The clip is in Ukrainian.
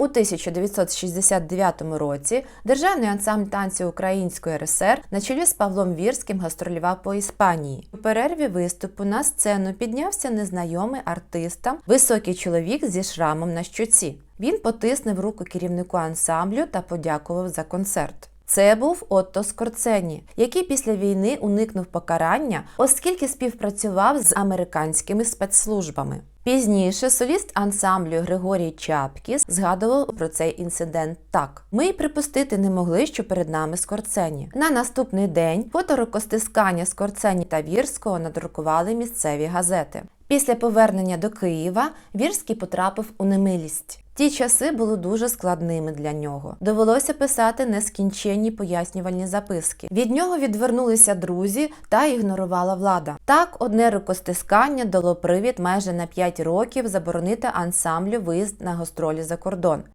У 1969 році Державний ансамбль танців Української РСР на чолі з Павлом Вірським гастролював по Іспанії. У перерві виступу на сцену піднявся незнайомий артистам високий чоловік зі шрамом на щоці. Він потиснув руку керівнику ансамблю та подякував за концерт. Це був Отто Скорцені, який після війни уникнув покарання, оскільки співпрацював з американськими спецслужбами. Пізніше соліст ансамблю Григорій Чапкіс згадував про цей інцидент так: ми й припустити не могли, що перед нами Скорцені. На наступний день фото рукостискання Скорцені та Вірського надрукували місцеві газети. Після повернення до Києва Вірський потрапив у немилість. Ті часи були дуже складними для нього. Довелося писати нескінченні пояснювальні записки. Від нього відвернулися друзі та ігнорувала влада. Так, одне рукостискання дало привід майже на 5 років заборонити ансамблю виїзд на гастролі за кордон.